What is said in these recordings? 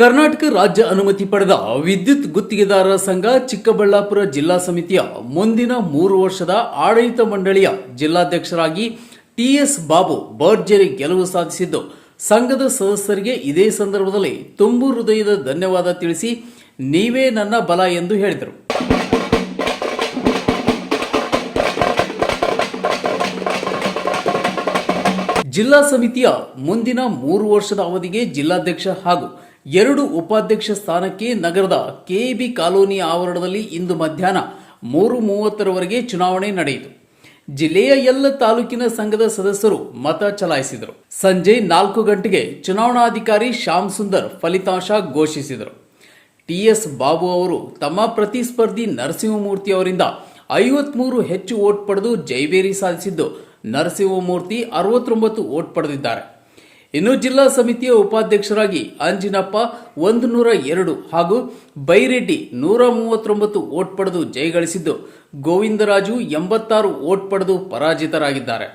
ಕರ್ನಾಟಕ ರಾಜ್ಯ ಅನುಮತಿ ಪಡೆದ ವಿದ್ಯುತ್ ಗುತ್ತಿಗೆದಾರರ ಸಂಘ ಚಿಕ್ಕಬಳ್ಳಾಪುರ ಜಿಲ್ಲಾ ಸಮಿತಿಯ ಮುಂದಿನ ಮೂರು ವರ್ಷದ ಆಡಳಿತ ಮಂಡಳಿಯ ಜಿಲ್ಲಾಧ್ಯಕ್ಷರಾಗಿ ಟಿಎಸ್ ಬಾಬು ಭರ್ಜರಿ ಗೆಲುವು ಸಾಧಿಸಿದ್ದು, ಸಂಘದ ಸದಸ್ಯರಿಗೆ ಇದೇ ಸಂದರ್ಭದಲ್ಲಿ ತುಂಬು ಹೃದಯದ ಧನ್ಯವಾದ ತಿಳಿಸಿ, ನೀವೇ ನನ್ನ ಬಲ ಎಂದು ಹೇಳಿದರು. ಜಿಲ್ಲಾ ಸಮಿತಿಯ ಮುಂದಿನ ಮೂರು ವರ್ಷದ ಅವಧಿಗೆ ಜಿಲ್ಲಾಧ್ಯಕ್ಷ ಹಾಗೂ ಎರಡು ಉಪಾಧ್ಯಕ್ಷ ಸ್ಥಾನಕ್ಕೆ ನಗರದ ಕೆಬಿ ಕಾಲೋನಿ ಆವರಣದಲ್ಲಿ ಇಂದು ಮಧ್ಯಾಹ್ನ ಮೂರು ಮೂವತ್ತರವರೆಗೆ ಚುನಾವಣೆ ನಡೆಯಿತು. ಜಿಲ್ಲೆಯ ಎಲ್ಲ ತಾಲೂಕಿನ ಸಂಘದ ಸದಸ್ಯರು ಮತ ಚಲಾಯಿಸಿದರು. ಸಂಜೆ ನಾಲ್ಕು ಗಂಟೆಗೆ ಚುನಾವಣಾಧಿಕಾರಿ ಶ್ಯಾಮ್ ಸುಂದರ್ ಫಲಿತಾಂಶ ಘೋಷಿಸಿದರು. ಟಿಎಸ್ ಬಾಬು ಅವರು ತಮ್ಮ ಪ್ರತಿಸ್ಪರ್ಧಿ ನರಸಿಂಹಮೂರ್ತಿ ಅವರಿಂದ ಐವತ್ಮೂರು ಹೆಚ್ಚು ಓಟ್ ಪಡೆದು ಜೈಬೇರಿ ಸಾಧಿಸಿದ್ದು. ನರಸಿಂಹಮೂರ್ತಿ ಅರವತ್ತೊಂಬತ್ತು ಓಟ್ ಪಡೆದಿದ್ದಾರೆ. ಇನ್ನು ಜಿಲ್ಲಾ ಸಮಿತಿಯ ಉಪಾಧ್ಯಕ್ಷರಾಗಿ ಅಂಜಿನಪ್ಪ ಒಂದು ನೂರ ಎರಡು ಹಾಗೂ ಬೈರೆಡ್ಡಿ ನೂರ ಮೂವತ್ತೊಂಬತ್ತು ಓಟ್ ಪಡೆದು ಜಯಗಳಿಸಿದ್ದು ಗೋವಿಂದರಾಜು ಎಂಬತ್ತಾರು ಓಟ್ ಪಡೆದು ಪರಾಜಿತರಾಗಿದ್ದಾರೆ.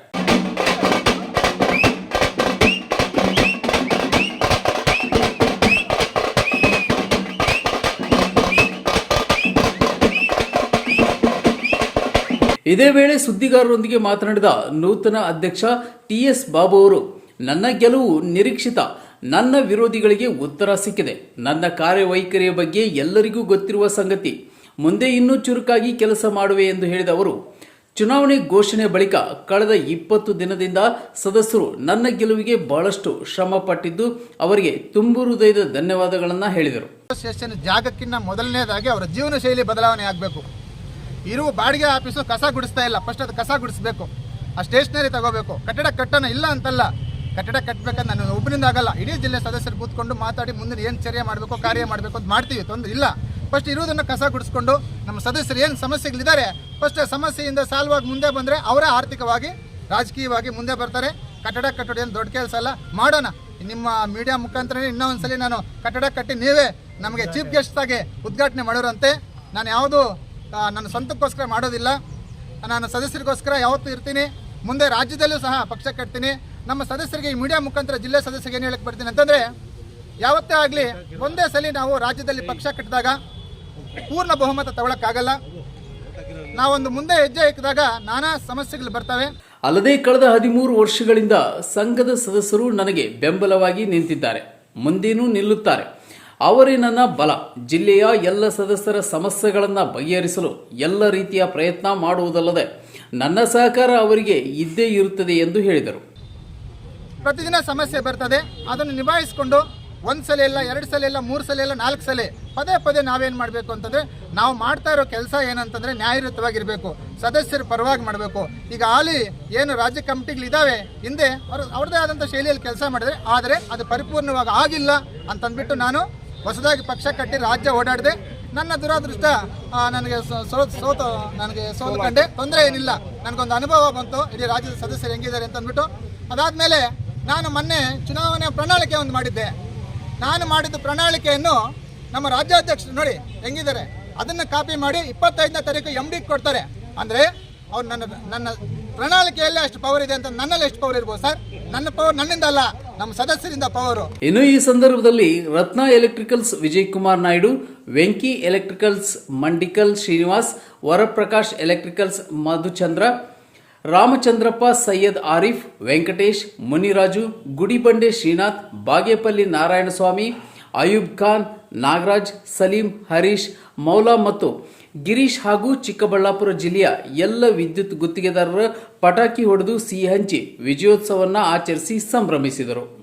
ಇದೇ ವೇಳೆ ಸುದ್ದಿಗಾರರೊಂದಿಗೆ ಮಾತನಾಡಿದ ನೂತನ ಅಧ್ಯಕ್ಷ ಟಿಎಸ್ ಬಾಬು ಅವರು ನನ್ನ ಗೆಲುವು ನಿರೀಕ್ಷಿತ. ನನ್ನ ವಿರೋಧಿಗಳಿಗೆ ಉತ್ತರ ಸಿಕ್ಕಿದೆ. ನನ್ನ ಕಾರ್ಯವೈಖರಿಯ ಬಗ್ಗೆ ಎಲ್ಲರಿಗೂ ಗೊತ್ತಿರುವ ಸಂಗತಿ. ಮುಂದೆ ಇನ್ನೂ ಚುರುಕಾಗಿ ಕೆಲಸ ಮಾಡುವೆ ಎಂದು ಹೇಳಿದ ಅವರು, ಚುನಾವಣೆ ಘೋಷಣೆ ಬಳಿಕ ಕಳೆದ ಇಪ್ಪತ್ತು ದಿನದಿಂದ ಸದಸ್ಯರು ನನ್ನ ಗೆಲುವಿಗೆ ಬಹಳಷ್ಟು ಶ್ರಮ ಪಟ್ಟಿದ್ದು ಅವರಿಗೆ ತುಂಬು ಹೃದಯದ ಧನ್ಯವಾದಗಳನ್ನು ಹೇಳಿದರು. ಜಾಗಕ್ಕಿಂತ ಮೊದಲನೇದಾಗಿ ಅವರ ಜೀವನ ಶೈಲಿ ಬದಲಾವಣೆ ಆಗಬೇಕು. ಇರುವ ಬಾಡಿಗೆ ಆಫೀಸು ಕಸ ಗುಡಿಸ್ತಾ ಇಲ್ಲ. ಫಸ್ಟ್ ಅದು ಕಸ ಗುಡಿಸಬೇಕು. ಆ ಸ್ಟೇಷನರಿ ತಗೋಬೇಕು. ಕಟ್ಟಡ ಕಟ್ಟಣ ಇಲ್ಲ ಅಂತಲ್ಲ. ಕಟ್ಟಡ ಕಟ್ಟಬೇಕಂತ ನಾನು ಒಬ್ಬನಿಂದ ಆಗಲ್ಲ, ಇಡೀ ಜಿಲ್ಲೆ ಸದಸ್ಯರು ಕೂತ್ಕೊಂಡು ಮಾತಾಡಿ ಮುಂದೆ ಏನು ಚರ್ಯ ಮಾಡಬೇಕು, ಕಾರ್ಯ ಮಾಡಬೇಕು ಅಂತ ಮಾಡ್ತೀವಿ, ತೊಂದರೆ ಇಲ್ಲ. ಫಸ್ಟ್ ಇರುವುದನ್ನು ಕಸ ಗುಡಿಸ್ಕೊಂಡು ನಮ್ಮ ಸದಸ್ಯರು ಏನು ಸಮಸ್ಯೆಗಳಿದ್ದಾರೆ ಫಸ್ಟ್ ಸಮಸ್ಯೆಯಿಂದ ಸಾಲ್ವ್ ಆಗಿ ಮುಂದೆ ಬಂದರೆ ಅವರೇ ಆರ್ಥಿಕವಾಗಿ, ರಾಜಕೀಯವಾಗಿ ಮುಂದೆ ಬರ್ತಾರೆ. ಕಟ್ಟಡ ಕಟ್ಟಡ ಏನು ದೊಡ್ಡ ಕೆಲಸ ಅಲ್ಲ, ಮಾಡೋಣ. ನಿಮ್ಮ ಮೀಡಿಯಾ ಮುಖಾಂತರ ಇನ್ನೊಂದು ಸಲ ನಾನು ಕಟ್ಟಡ ಕಟ್ಟಿ ನೀವೇ ನಮಗೆ ಚೀಫ್ ಗೆಸ್ಟ್ ಆಗಿ ಉದ್ಘಾಟನೆ ಮಾಡೋರಂತೆ. ನಾನು ಯಾವುದು ನನ್ನ ಸ್ವಂತಕ್ಕೋಸ್ಕರ ಮಾಡೋದಿಲ್ಲ. ನಾನು ಸದಸ್ಯರಿಗೋಸ್ಕರ ಯಾವತ್ತೂ ಇರ್ತೀನಿ. ಮುಂದೆ ರಾಜ್ಯದಲ್ಲೂ ಸಹ ಪಕ್ಷ ಕಟ್ತೀನಿ. ನಮ್ಮ ಸದಸ್ಯರಿಗೆ ಮೀಡಿಯಾ ಮುಖಾಂತರ ಜಿಲ್ಲೆ ಸದಸ್ಯರಿಗೆ ಏನು ಹೇಳಕ್ಕೆ ಬರ್ತೀನಿ ಅಂತಂದ್ರೆ, ಯಾವತ್ತೇ ಆಗಲಿ ಒಂದೇ ಸಲ ನಾವು ರಾಜ್ಯದಲ್ಲಿ ಪಕ್ಷ ಕಟ್ಟಿದಾಗ ಪೂರ್ಣ ಬಹುಮತ ತಗೊಳಕ್ಕಾಗಲ್ಲ. ನಾವೊಂದು ಮುಂದೆ ಹೆಜ್ಜೆ ಇಕ್ಕಿದಾಗ ನಾನಾ ಸಮಸ್ಯೆಗಳು ಬರ್ತವೆ. ಅಲ್ಲದೆ ಕಳೆದ ಹದಿಮೂರು ವರ್ಷಗಳಿಂದ ಸಂಘದ ಸದಸ್ಯರು ನನಗೆ ಬೆಂಬಲವಾಗಿ ನಿಂತಿದ್ದಾರೆ, ಮುಂದೇನೂ ನಿಲ್ಲುತ್ತಾರೆ. ಅವರೇ ನನ್ನ ಬಲ, ಜಿಲ್ಲೆಯ ಎಲ್ಲ ಸದಸ್ಯರ ಸಮಸ್ಯೆಗಳನ್ನು ಬಗೆಹರಿಸಲು ಎಲ್ಲ ರೀತಿಯ ಪ್ರಯತ್ನ ಮಾಡುವುದಲ್ಲದೆ ನನ್ನ ಸಹಕಾರ ಅವರಿಗೆ ಇದ್ದೇ ಇರುತ್ತದೆ ಎಂದು ಹೇಳಿದರು. ಪ್ರತಿದಿನ ಸಮಸ್ಯೆ ಬರ್ತದೆ. ಅದನ್ನು ನಿಭಾಯಿಸಿಕೊಂಡು ಒಂದು ಸಲ ಇಲ್ಲ, ಎರಡು ಸಲ ಇಲ್ಲ, ಮೂರು ಸಲ ಇಲ್ಲ, ನಾಲ್ಕು ಸಲ ಪದೇ ಪದೇ ನಾವೇನು ಮಾಡಬೇಕು ಅಂತಂದರೆ ನಾವು ಮಾಡ್ತಾ ಇರೋ ಕೆಲಸ ಏನಂತಂದರೆ ನ್ಯಾಯಯುತವಾಗಿರಬೇಕು. ಸದಸ್ಯರ ಪರವಾಗಿ ಮಾಡಬೇಕು. ಈಗ ಆಲಿ ಏನು ರಾಜ್ಯ ಕಮಿಟಿಗಳಿದ್ದಾವೆ ಹಿಂದೆ ಅವರು ಅವ್ರದ್ದೇ ಆದಂಥ ಶೈಲಿಯಲ್ಲಿ ಕೆಲಸ ಮಾಡಿದ್ರೆ, ಆದರೆ ಅದು ಪರಿಪೂರ್ಣವಾಗಿ ಆಗಿಲ್ಲ ಅಂತಂದ್ಬಿಟ್ಟು ನಾನು ಹೊಸದಾಗಿ ಪಕ್ಷ ಕಟ್ಟಿ ರಾಜ್ಯ ಓಡಾಡಿದೆ. ನನ್ನ ದುರಾದೃಷ್ಟ ನನಗೆ ಸೋತು ಸೋತು, ನನಗೆ ಸೋಲು ಕಂಡೆ ತೊಂದರೆ ಏನಿಲ್ಲ. ನನಗೊಂದು ಅನುಭವ ಬಂತು. ಇಡೀ ರಾಜ್ಯದ ಸದಸ್ಯರು ಹೆಂಗಿದ್ದಾರೆ ಅಂತಂದ್ಬಿಟ್ಟು ಅದಾದಮೇಲೆ ನಾನು ಮೊನ್ನೆ ಚುನಾವಣೆ ಪ್ರಣಾಳಿಕೆ ಒಂದು ಮಾಡಿದ್ದೆ. ನಾನು ಮಾಡಿದ ಪ್ರಣಾಳಿಕೆಯನ್ನು ನಮ್ಮ ರಾಜ್ಯಾಧ್ಯಕ್ಷರು ನೋಡಿ ಹೆಂಗಿದ್ದಾರೆ. ಅದನ್ನು ಕಾಪಿ ಮಾಡಿ ಇಪ್ಪತ್ತೈದನೇ ತಾರೀಕು ಎಂ ಡಿ ಕೊಡ್ತಾರೆ. ಅಂದರೆ ಅವ್ರು ನನ್ನ ನನ್ನ ಪ್ರಣಾಳಿಕೆಯಲ್ಲೇ ಅಷ್ಟು ಪವರ್ ಇದೆ ಅಂತ ನನ್ನಲ್ಲಿ ಎಷ್ಟು ಪವರ್ ಇರ್ಬೋದು ಸರ್? ನನ್ನ ಪವರ್ ನನ್ನಿಂದ ಅಲ್ಲ, ನಮ್ಮ ಸದಸ್ಯರಿಂದ ಪವರ್ ಇನ್ನು ಈ ಸಂದರ್ಭದಲ್ಲಿ Ratna electricals Vijay Kumar Naidu, Venki electricals Mandikal Srinivas, Varaprakash electricals Madhuchandra Ramachandrappa, Syed Arif, Venkatesh, Muniraju, Gudibande Srinath, Bagepalli Narayanaswamy, Ayub Khan, Nagaraj, Salim, Harish, Moula ಮತ್ತು ಗಿರೀಶ್ ಹಾಗೂ ಚಿಕ್ಕಬಳ್ಳಾಪುರ ಜಿಲ್ಲೆಯ ಎಲ್ಲ ವಿದ್ಯುತ್ ಗುತ್ತಿಗೆದಾರರ ಪಟಾಕಿ ಹೊಡೆದು ಸಿಹಿ ಹಂಚಿ ವಿಜಯೋತ್ಸವವನ್ನು ಆಚರಿಸಿ ಸಂಭ್ರಮಿಸಿದರು.